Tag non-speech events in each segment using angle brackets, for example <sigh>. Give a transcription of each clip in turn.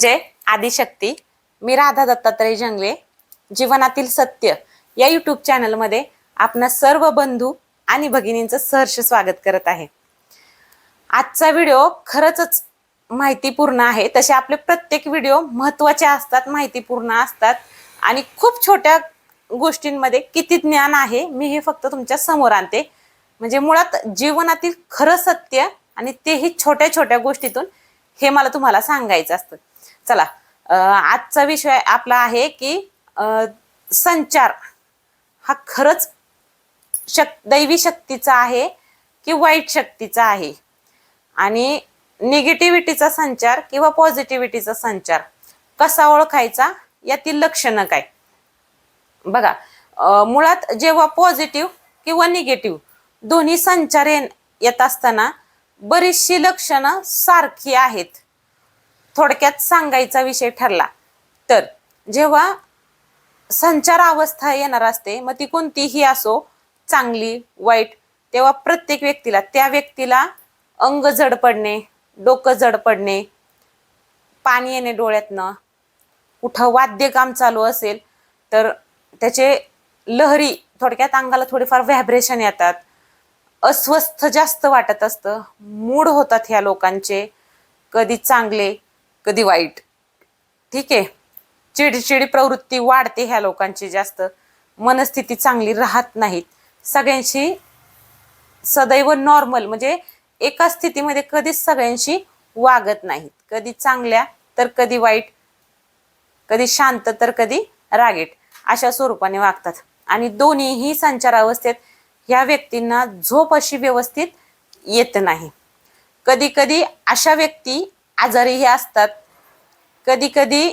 जय आदिशक्ती मी राधा दत्तात्रय जंगले जीवनातील सत्य या यूट्यूब चॅनलमध्ये आपणा सर्व बंधू आणि भगिनींचं सहर्ष स्वागत करत आहे. आजचा व्हिडिओ खरंच माहितीपूर्ण आहे. तसे आपले प्रत्येक व्हिडिओ महत्त्वाचे असतात माहितीपूर्ण असतात आणि खूप छोट्या गोष्टींमध्ये किती ज्ञान आहे मी हे फक्त तुमच्यासमोर आणते. म्हणजे मुळात जीवनातील खरं सत्य आणि तेही छोट्या छोट्या गोष्टीतून हे मला तुम्हाला सांगायचं असतं. चला आजचा विषय आपला आहे की संचार हा खरंच शक दैवी शक्तीचा आहे की वाईट शक्तीचा आहे? आणि निगेटिव्हिटीचा संचार किंवा पॉझिटिव्हिटीचा संचार कसा ओळखायचा? यातील लक्षणं काय? बघा मुळात जेव्हा पॉझिटिव्ह किंवा निगेटिव्ह दोन्ही संचार येत असताना बरीचशी लक्षणं सारखी आहेत. थोडक्यात सांगायचा विषय ठरला. तर जेव्हा संचार अवस्था येणार असते मग ती कोणतीही असो चांगली वाईट तेव्हा प्रत्येक व्यक्तीला त्या व्यक्तीला अंग जड पडणे डोकं जड पडणे पाणी येणे डोळ्यातनं कुठं वाद्यकाम चालू असेल तर त्याचे लहरी थोडक्यात अंगाला थोडीफार व्हायब्रेशन येतात. अस्वस्थ जास्त वाटत असतं. मूड होतात ह्या लोकांचे. कधी चांगले कधी वाईट. ठीक आहे? चिडचिडी प्रवृत्ती वाढते ह्या लोकांची जास्त. मनस्थिती चांगली राहत नाहीत. सगळ्यांशी सदैव नॉर्मल म्हणजे एका स्थितीमध्ये कधीच सगळ्यांशी वागत नाहीत. कधी चांगल्या तर कधी वाईट. कधी शांत तर कधी रागेट. अशा स्वरूपाने वागतात. आणि दोन्हीही संचार अवस्थेत ह्या व्यक्तींना झोप अशी व्यवस्थित येत नाही. कधी कधी अशा व्यक्ती आजारीही असतात. कधी कधी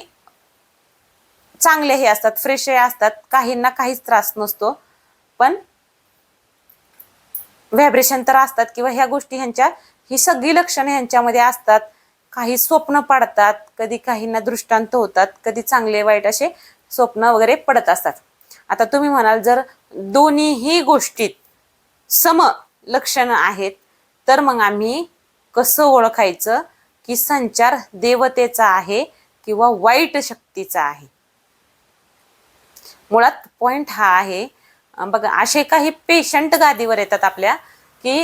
चांगलेही असतात फ्रेशही असतात. काहींना काहीच त्रास नसतो. पण व्हायब्रेशन तर असतात किंवा ह्या गोष्टी ह्यांच्या ही सगळी लक्षणं ह्यांच्यामध्ये असतात. काही स्वप्न पडतात कधी काहींना दृष्टांत होतात कधी चांगले वाईट असे स्वप्न वगैरे पडत असतात. आता तुम्ही म्हणाल जर दोन्हीही गोष्टीत सम लक्षणं आहेत तर मग आम्ही कसं ओळखायचं? की संचार देवतेचा आहे किंवा वाईट शक्तीचा आहे. मुळात पॉइंट हा आहे बघा असे काही पेशंट गादीवर येतात आपल्या की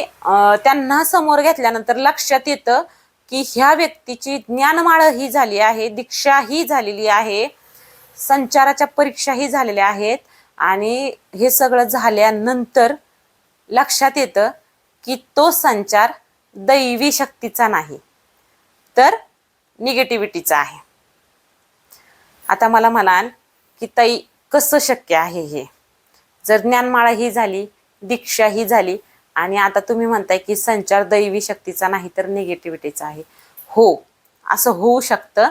त्यांना समोर घेतल्यानंतर लक्षात येतं की ह्या व्यक्तीची ज्ञानमाळ ही झाली आहे दीक्षा ही झालेली आहे संचाराच्या परीक्षाही झालेल्या आहेत आणि हे सगळं झाल्यानंतर लक्षात येतं की तो संचार दैवी शक्तीचा नाही. तर निगेटिव्हिटीचा आहे. आता मला म्हणाल की ताई कसं शक्य आहे हे? जर ज्ञानमाळा ही झाली दीक्षा ही झाली आणि आता तुम्ही म्हणताय की संचार दैवी शक्तीचा नाही तर निगेटिव्हिटीचा आहे. हो असं होऊ शकतं.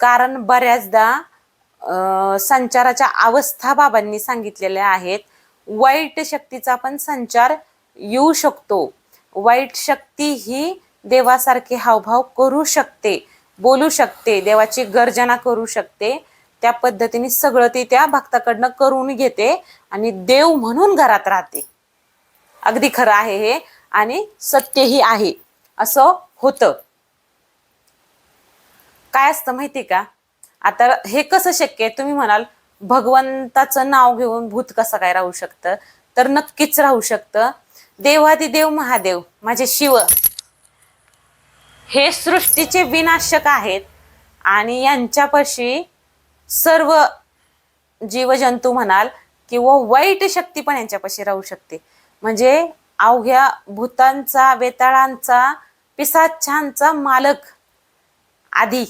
कारण बऱ्याचदा संचाराच्या अवस्था बाबांनी सांगितलेल्या आहेत. वाईट शक्तीचा पण संचार येऊ शकतो. वाईट शक्ती ही देवासारखे हावभाव करू शकते बोलू शकते देवाची गर्जना करू शकते. त्या पद्धतीने सगळं ती त्या भक्ताकडनं करून घेते आणि देव म्हणून घरात राहते. अगदी खरं आहे हे आणि सत्यही आहे. असं होतं. काय असतं माहिती का? आता हे कसं शक्य आहे? तुम्ही म्हणाल भगवंताचं नाव घेऊन भूत कसं काय राहू शकतं? तर नक्कीच राहू शकतं. देवादिदेव महादेव माझे शिव. हे सृष्टीचे विनाशक आहेत. आणि यांच्यापाशी सर्व जीवजंतू म्हणाल किंवा वाईट शक्ती पण यांच्यापाशी राहू शकते. म्हणजे अवघ्या भूतांचा वेताळांचा पिसाच्छांचा मालक आधी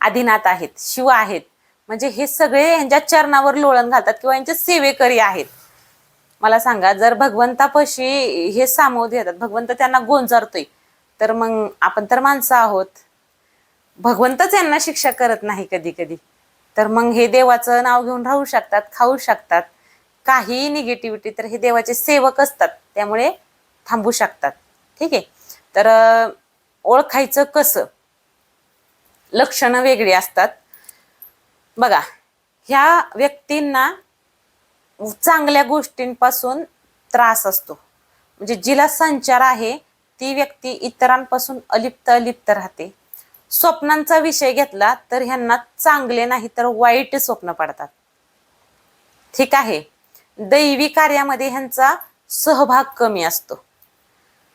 आदिनाथ आहेत शिव आहेत. म्हणजे हे सगळे यांच्या चरणावर लोळण घालतात किंवा यांचे सेवेकरी आहेत. मला सांगा जर भगवंतापाशी हे सामोद येतात भगवंत त्यांना गोंजारतोय तर मग आपण तर माणसं आहोत. भगवंतच यांना शिक्षा करत नाही कधी कधी तर मग हे देवाचं नाव घेऊन राहू शकतात खाऊ शकतात. काही निगेटिव्हिटी तर हे देवाचे सेवक असतात. त्यामुळे थांबू शकतात. ठीक आहे? तर ओळखायचं कसं? लक्षणं वेगळी असतात. बघा ह्या व्यक्तींना चांगल्या गोष्टींपासून त्रास असतो. म्हणजे जिला संचार आहे ती व्यक्ती इतरांपासून अलिप्त अलिप्त राहते. स्वप्नांचा विषय घेतला तर ह्यांना चांगले नाही तर वाईट स्वप्न पडतात. ठीक आहे. दैवी कार्यामध्ये ह्यांचा सहभाग कमी असतो.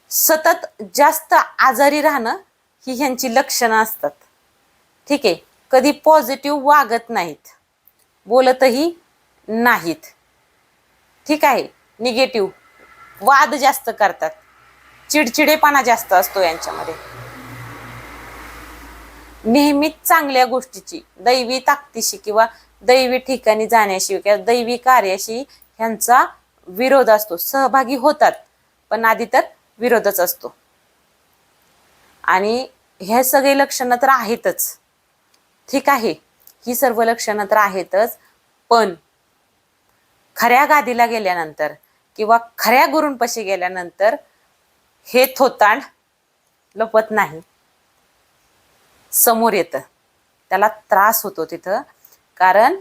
सतत जास्त आजारी राहणं ही ह्यांची लक्षणं असतात. ठीक आहे. कधी पॉझिटिव्ह वागत नाहीत. बोलतही नाहीत. ठीक आहे. निगेटिव्ह वाद जास्त करतात. चिडचिडेपणा जास्त असतो यांच्यामध्ये. नेहमीच चांगल्या गोष्टीची दैवी ताकदीशी किंवा दैवी ठिकाणी जाण्याशी किंवा दैवी कार्याशी ह्यांचा विरोध असतो. सहभागी होतात पण आधी तर विरोधच असतो. आणि हे सगळे लक्षणं तर आहेतच. ठीक आहे ही सर्व लक्षणं तर आहेतच पण खऱ्या गादीला गेल्यानंतर किंवा खऱ्या गुरूंपाशी गेल्यानंतर हे थोतांड लपत नाही. समोर येतं. त्याला त्रास होतो तिथं कारण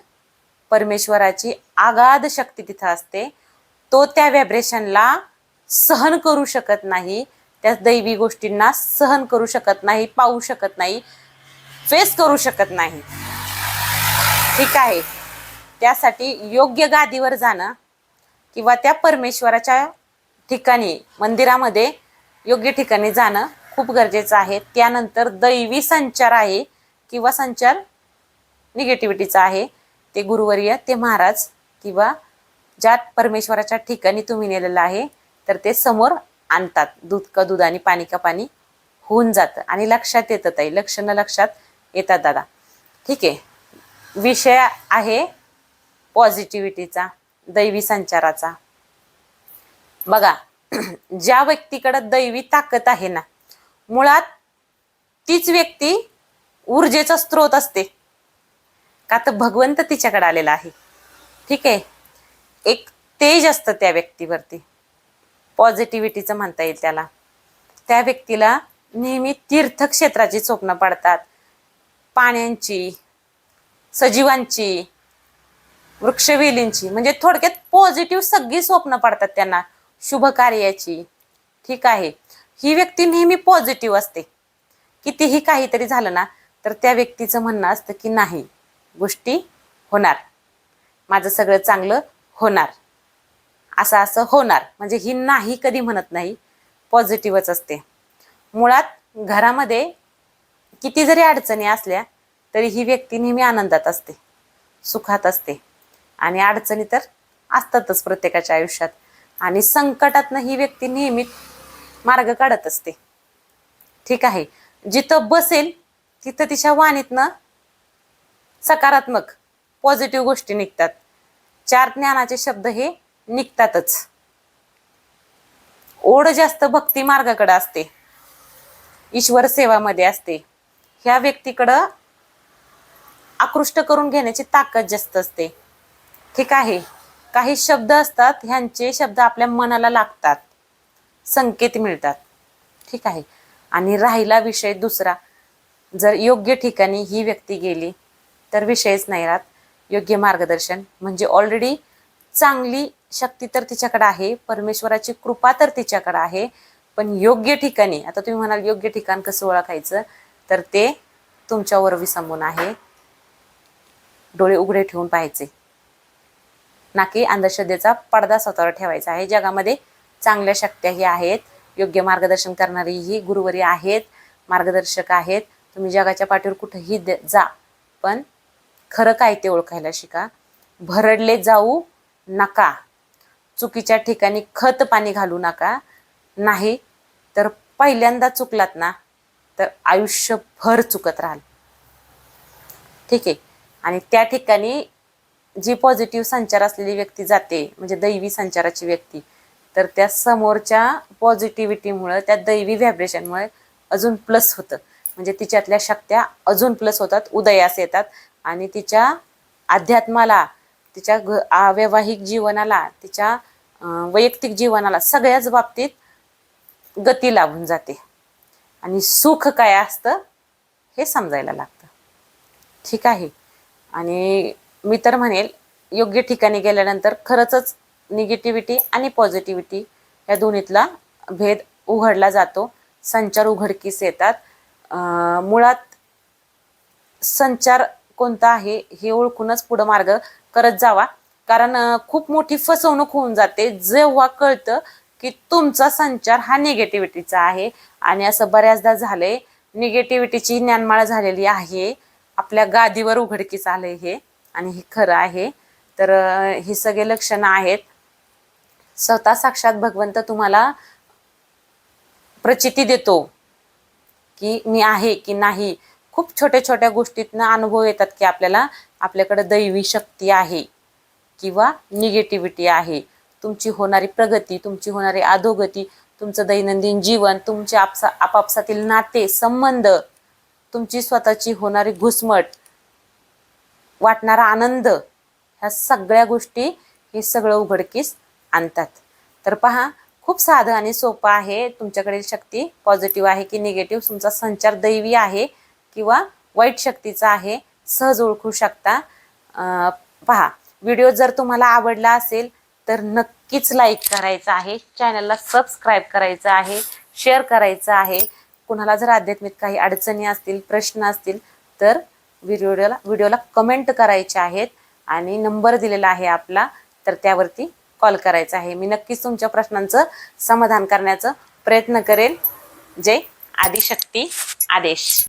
परमेश्वराची आगाध शक्ती तिथं असते. तो त्या व्हायब्रेशनला सहन करू शकत नाही. त्या दैवी गोष्टींना सहन करू शकत नाही पाहू शकत नाही फेस करू शकत नाही. ठीक आहे. त्यासाठी योग्य गादीवर जाणं किंवा त्या परमेश्वराच्या ठिकाणी मंदिरामध्ये योग्य ठिकाणी जाणं खूप गरजेचं आहे. त्यानंतर दैवी संचार आहे किंवा संचार निगेटिव्हिटीचा आहे. ते गुरुवर्य ते महाराज किंवा ज्या परमेश्वराच्या ठिकाणी तुम्ही नेलेलं आहे तर ते समोर आणतात. दूध का दूध आणि पाणी का पाणी होऊन जातं आणि लक्षात येतं ताई. लक्षणं लक्षात येतात दादा. ठीक आहे. विषय आहे पॉझिटिव्हिटीचा दैवी संचाराचा. बघा <clears throat> ज्या व्यक्तीकडे दैवी ताकद आहे ना मुळात तीच व्यक्ती ऊर्जेचा स्रोत असते. का तर भगवंत तिच्याकडे आलेला आहे. ठीक आहे? एक तेज असतं त्या व्यक्तीवरती. पॉझिटिव्हिटीचं म्हणता येईल त्याला. त्या व्यक्तीला नेहमी तीर्थक्षेत्राची स्वप्न पडतात. पाण्यांची सजीवांची वृक्षवेलींची म्हणजे थोडक्यात पॉझिटिव्ह सगळी स्वप्न पडतात त्यांना. शुभ कार्याची. ठीक आहे. ही व्यक्ती नेहमी पॉझिटिव्ह असते. कितीही काहीतरी झालं ना तर त्या व्यक्तीचं म्हणणं असतं की नाही गोष्टी होणार. माझं सगळं चांगलं होणार. असं असं होणार. म्हणजे ही नाही कधी म्हणत नाही पॉझिटिव्हच असते. मुळात घरामध्ये किती जरी अडचणी असल्या तरी ही व्यक्ती नेहमी आनंदात असते. सुखात असते. आणि अडचणी तर असतातच प्रत्येकाच्या आयुष्यात. आणि संकटातनं ही व्यक्ती नेहमी मार्ग काढत असते. ठीक आहे. जिथं बसेल तिथं तिच्या वाणीतनं सकारात्मक पॉझिटिव्ह गोष्टी निघतात. चार ज्ञानाचे शब्द हे निघतातच. ओढ जास्त भक्ती मार्गाकडे असते. ईश्वर सेवामध्ये असते. ह्या व्यक्तीकडं आकृष्ट करून घेण्याची ताकद जास्त असते. ठीक आहे. काही शब्द असतात ह्यांचे शब्द आपल्या मनाला लागतात. संकेत मिळतात. ठीक आहे. आणि राहिला विषय दुसरा. जर योग्य ठिकाणी ही व्यक्ती गेली तर विषयच नाही राहत. योग्य मार्गदर्शन. म्हणजे ऑलरेडी चांगली शक्ती तर तिच्याकडे आहे परमेश्वराची कृपा तर तिच्याकडे आहे. पण योग्य ठिकाणी आता तुम्ही म्हणाल योग्य ठिकाण कसं ओळखायचं? तर ते तुमच्यावर विसंबून आहे. डोळे उघडे ठेवून पाहायचे. ना की अंधश्रद्धेचा पडदा स्वतःवर ठेवायचा आहे. जगामध्ये चांगल्या शक्त्याही आहेत. योग्य मार्गदर्शन करणारी ही गुरुवरी आहेत. मार्गदर्शक आहेत. तुम्ही जगाच्या पाठीवर कुठेही द- जा. पण खरं काय ते ओळखायला शिका. भरडले जाऊ नका. चुकीच्या ठिकाणी खत पाणी घालू नका. नाही तर पहिल्यांदा चुकलात ना तर आयुष्यभर चुकत राहाल. ठीक आहे. आणि त्या ठिकाणी जी पॉझिटिव्ह संचार असलेली व्यक्ती जाते म्हणजे दैवी संचाराची व्यक्ती तर त्या समोरच्या पॉझिटिव्हिटीमुळं त्या दैवी व्हायब्रेशनमुळे अजून प्लस होतं. म्हणजे तिच्यातल्या शक्त्या अजून प्लस होतात उदयास येतात आणि तिच्या अध्यात्माला तिच्या घ आ- वैवाहिक जीवनाला तिच्या वैयक्तिक जीवनाला सगळ्याच बाबतीत गती लाभून जाते. आणि सुख काय असतं हे समजायला लागतं. ठीक आहे? आणि मी तर म्हणेल योग्य ठिकाणी गेल्यानंतर खरंच निगेटिव्हिटी आणि पॉझिटिव्हिटी या दोन्हीतला भेद उघडला जातो. संचार उघडकीस येतात. मुळात संचार कोणता आहे हे ओळखूनच पुढं मार्ग करत जावा. कारण खूप मोठी फसवणूक होऊन जाते. जेव्हा कळतं की तुमचा संचार हा निगेटिव्हिटीचा आहे आणि असं बऱ्याचदा झालंय. निगेटिव्हिटीची ज्ञानमाळ झालेली आहे. आपल्या गादीवर उघडकीस आलंय हे. आणि हे खरं आहे. तर हे सगळे लक्षणं आहेत. स्वतः साक्षात भगवंत तुम्हाला प्रचिती देतो की मी आहे की नाही. खूप छोट्या छोट्या गोष्टीतनं अनुभव येतात की आपल्याला आपल्याकडे दैवी शक्ती आहे किंवा निगेटिव्हिटी आहे. तुमची होणारी प्रगती तुमची होणारी अधोगती तुमचं दैनंदिन जीवन तुमचे आपसा आपापसातील नाते संबंध तुमची स्वतःची होणारी घुसमट वाटणारा आनंद ह्या सगळ्या गोष्टी हे सगळं उघडकीस आणतात. तर पहा खूप साधं आणि सोपं आहे. तुमच्याकडे शक्ती पॉझिटिव्ह आहे की निगेटिव्ह तुमचा संचार दैवी आहे किंवा वाईट शक्तीचा आहे सहज ओळखू शकता. पहा व्हिडिओ जर तुम्हाला आवडला असेल तर नक्कीच लाईक करायचं आहे चॅनलला सबस्क्राईब करायचं आहे शेअर करायचं आहे. कुणाला जर आध्यात्मिक काही अडचणी असतील प्रश्न असतील तर व्हिडिओला व्हिडिओला कमेंट करायचे आहेत आणि नंबर दिलेला आहे आपला तर त्यावरती कॉल करायचा आहे. मी नक्कीच तुमच्या प्रश्नांचं समाधान करण्याचा प्रयत्न करेल. जय आदिशक्ती आदेश.